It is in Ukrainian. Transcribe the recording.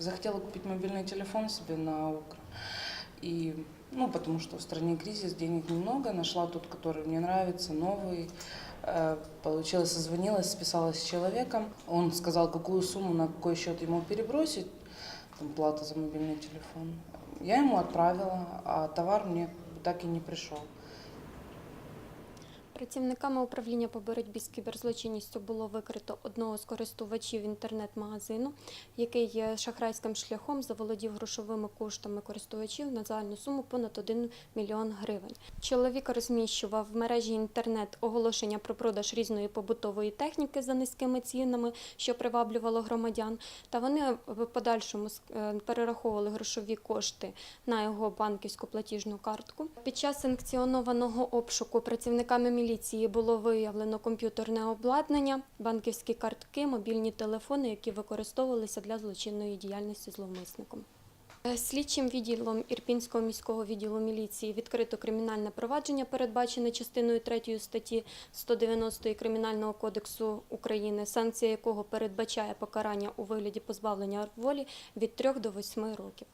Захотела купить мобильный телефон себе на укр. И, ну, потому что в стране кризис, денег немного. Нашла тот, который мне нравится, новый. Э, Получилось, созвонилась, списалась с человеком. Он сказал, какую сумму, на какой счет ему перебросить. Там плата за мобильный телефон. Я ему отправила, а товар мне так и не пришел. Працівниками управління по боротьбі з кіберзлочинністю було викрито одного з користувачів інтернет-магазину, який шахрайським шляхом заволодів грошовими коштами користувачів на загальну суму понад 1 мільйон гривень. Чоловік розміщував в мережі інтернет оголошення про продаж різної побутової техніки за низькими цінами, що приваблювало громадян. Та вони в подальшому е, перераховували грошові кошти на його банківську платіжну картку. Під час санкціонованого обшуку працівниками міліції було виявлено комп'ютерне обладнання, банківські картки, мобільні телефони, які використовувалися для злочинної діяльності зловмисником. Е, Слідчим відділом Ірпінського міського відділу міліції відкрито кримінальне провадження, передбачене частиною 3 статті 190 Кримінального кодексу України, санкція якого передбачає покарання у вигляді позбавлення волі від 3 до 8 років.